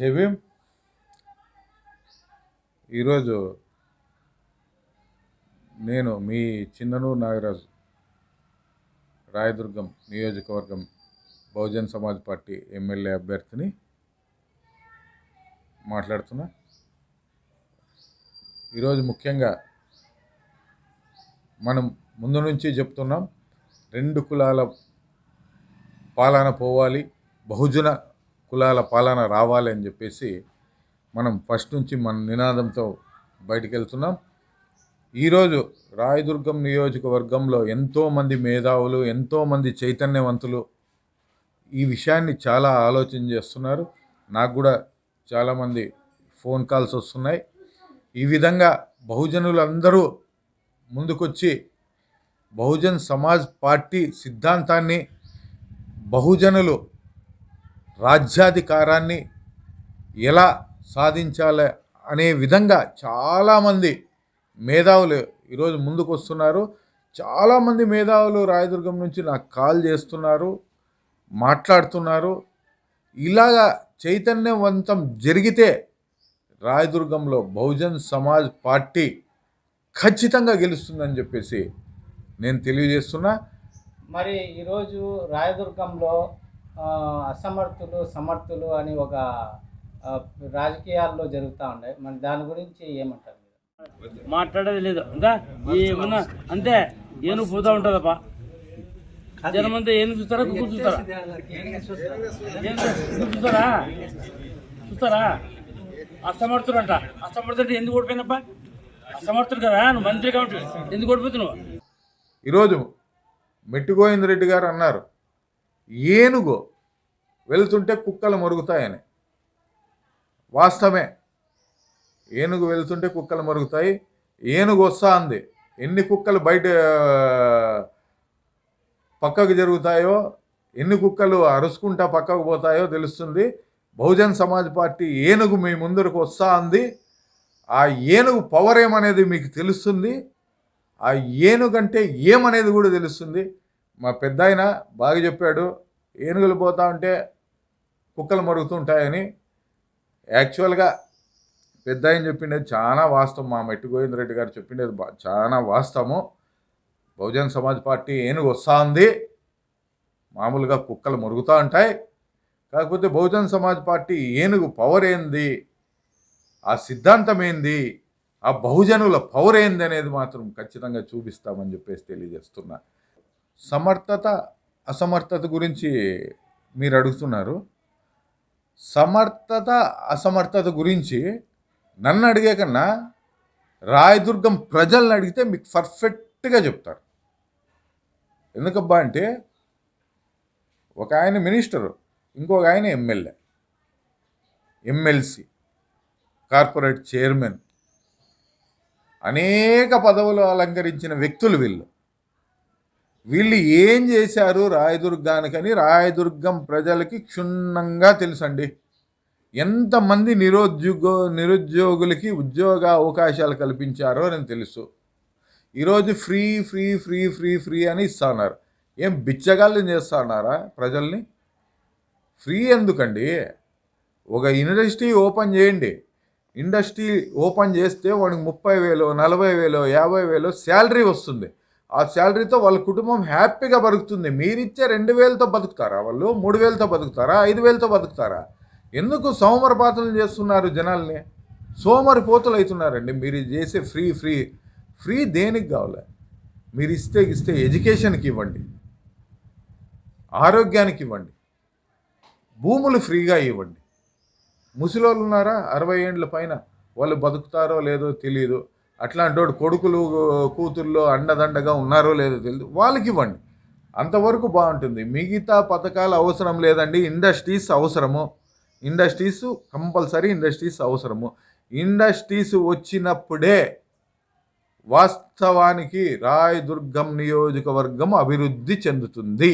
జయభీం ఈరోజు నేను మీ చిన్ననూరు నాగరాజు రాయదుర్గం నియోజకవర్గం బహుజన్ సమాజ్ పార్టీ ఎమ్మెల్యే అభ్యర్థిని మాట్లాడుతున్నా. ఈరోజు ముఖ్యంగా మనం ముందు నుంచి చెప్తున్నాం రెండు కులాల పాలన పోవాలి బహుజన కులాల పాలన రావాలి అని చెప్పేసి మనం ఫస్ట్ నుంచి మన నినాదంతో బయటికి వెళ్తున్నాం. ఈరోజు రాయదుర్గం నియోజకవర్గంలో ఎంతోమంది మేధావులు ఎంతోమంది చైతన్యవంతులు ఈ విషయాన్ని చాలా ఆలోచన చేస్తున్నారు. నాకు కూడా చాలామంది ఫోన్ కాల్స్ వస్తున్నాయి. ఈ విధంగా బహుజనులందరూ ముందుకొచ్చి బహుజన్ సమాజ్ పార్టీ సిద్ధాంతాన్ని బహుజనులు రాజ్యాధికారాన్ని ఎలా సాధించాలి అనే విధంగా చాలామంది మేధావులు ఈరోజు ముందుకు వస్తున్నారు చాలామంది మేధావులు రాయదుర్గం నుంచి నాకు కాల్ చేస్తున్నారు మాట్లాడుతున్నారు. ఇలాగా చైతన్యవంతం జరిగితే రాయదుర్గంలో బహుజన్ సమాజ్ పార్టీ ఖచ్చితంగా గెలుస్తుందని చెప్పేసి నేను తెలియజేస్తున్నా. మరి ఈరోజు రాయదుర్గంలో అసమర్థులు సమర్థులు అని ఒక రాజకీయాల్లో జరుగుతూ ఉన్నాయి మరి దాని గురించి ఏమంటారు మాట్లాడేది లేదు. ఇంకా ఏమన్నా అంతే ఏనుగు పోతా ఉంటుందప్ప. జనం అంతా ఏనుగు చూస్తారా కుక్కలు చూస్తారా? చూస్తారా? చూస్తారా? అసమర్థుడు అంట అసమర్థుడు అంటే ఎందుకు ఓడిపోయినప్ప? అసమర్థుడు కదా నువ్వు మంత్రి కాబట్టి. ఎందుకు ఓడిపోతున్నావు? ఈరోజు మెట్టిగోవింద్ రెడ్డి గారు అన్నారు. ఏనుగు వెళ్తుంటే కుక్కలు మరుగుతాయని. వాస్తవమే. ఏనుగు వెళ్తుంటే కుక్కలు మరుగుతాయి. ఏనుగు వస్తా అంది. ఎన్ని కుక్కలు బయట పక్కకు జరుగుతాయో ఎన్ని కుక్కలు అరుచుకుంటా పక్కకు పోతాయో తెలుస్తుంది. బహుజన్ సమాజ్ పార్టీ ఏనుగు మీ ముందరకు వస్తా అంది. ఆ ఏనుగు పవర్ ఏమనేది మీకు తెలుస్తుంది? ఆ ఏనుగంటే ఏమనేది కూడా తెలుస్తుంది? మా పెద్ద ఆయన బాగా చెప్పాడు. ఏనుగులు పోతూ ఉంటే కుక్కలు మరుగుతుంటాయని యాక్చువల్గా పెద్ద ఆయన చెప్పిండేది చాలా వాస్తవం. మా మెట్టు గోవిందరెడ్డి గారు చెప్పిండేది చాలా వాస్తవము. బహుజన్ సమాజ్ పార్టీ ఏనుగు వస్తూ ఉంది మామూలుగా కుక్కలు మరుగుతూ ఉంటాయి. కాకపోతే బహుజన్ సమాజ్ పార్టీ ఏనుగు పవర్ ఏంది? ఆ సిద్ధాంతం ఏంది ఆ బహుజనుల పవర్ ఏంది అనేది మాత్రం ఖచ్చితంగా చూపిస్తామని చెప్పేసి తెలియజేస్తున్నా. సమర్థత అసమర్థత గురించి మీరు అడుగుతున్నారు. సమర్థత అసమర్థత గురించి నన్ను అడిగే కన్నా రాయదుర్గం ప్రజల్ని అడిగితే మీకు పర్ఫెక్ట్గా చెప్తారు. ఎందుకబ్బా అంటే ఒక ఆయన మినిస్టరు ఇంకొక ఆయన ఎమ్మెల్యే ఎమ్మెల్సీ కార్పొరేట్ చైర్మన్ అనేక పదవులు అలంకరించిన వ్యక్తులు వీళ్ళు. వీళ్ళు ఏం చేశారు రాయదుర్గానికని? రాయదుర్గం ప్రజలకి క్షుణ్ణంగా తెలుసండి. ఎంతమంది నిరుద్యోగ నిరుద్యోగులకి ఉద్యోగ అవకాశాలు కల్పించారో అని తెలుసు. ఈరోజు free free free free free అని ఇస్తున్నారు. ఏం బిచ్చగాళ్ళు చేస్తున్నారా ప్రజల్ని? ఫ్రీ ఎందుకండి? ఒక ఇండస్ట్రీ ఓపెన్ చేయండి. ఇండస్ట్రీ ఓపెన్ చేస్తే వాడికి ముప్పై వేలు నలభై వేలు యాభై వేలు శాలరీ వస్తుంది. ఆ శాలరీతో వాళ్ళ కుటుంబం హ్యాపీగా బతుకుతుంది. మీరిచ్చే రెండు వేలతో బతుకుతారా వాళ్ళు? మూడు వేలతో బతుకుతారా? ఐదు వేలతో బతుకుతారా? ఎందుకు సోమరపాతలు చేస్తున్నారు జనాల్ని? సోమరిపోతలు అవుతున్నారండి. మీరు చేసే ఫ్రీ ఫ్రీ ఫ్రీ దేనికి కావాలి? మీరు ఇస్తే ఇస్తే ఎడ్యుకేషన్కి ఇవ్వండి. ఆరోగ్యానికి ఇవ్వండి. భూములు ఫ్రీగా ఇవ్వండి. ముసలోళ్ళు ఉన్నారా? అరవై ఏండ్ల పైన వాళ్ళు బతుకుతారో లేదో తెలియదు అట్లాంటి కొడుకులు కూతుర్లు అండదండగా ఉన్నారో లేదో తెలియదు వాళ్ళకి ఇవ్వండి అంతవరకు బాగుంటుంది. మిగతా పథకాలు అవసరం లేదండి. ఇండస్ట్రీస్ అవసరము. ఇండస్ట్రీస్ కంపల్సరీ ఇండస్ట్రీస్ అవసరము. ఇండస్ట్రీస్ వచ్చినప్పుడే వాస్తవానికి రాయదుర్గం నియోజకవర్గం అభివృద్ధి చెందుతుంది.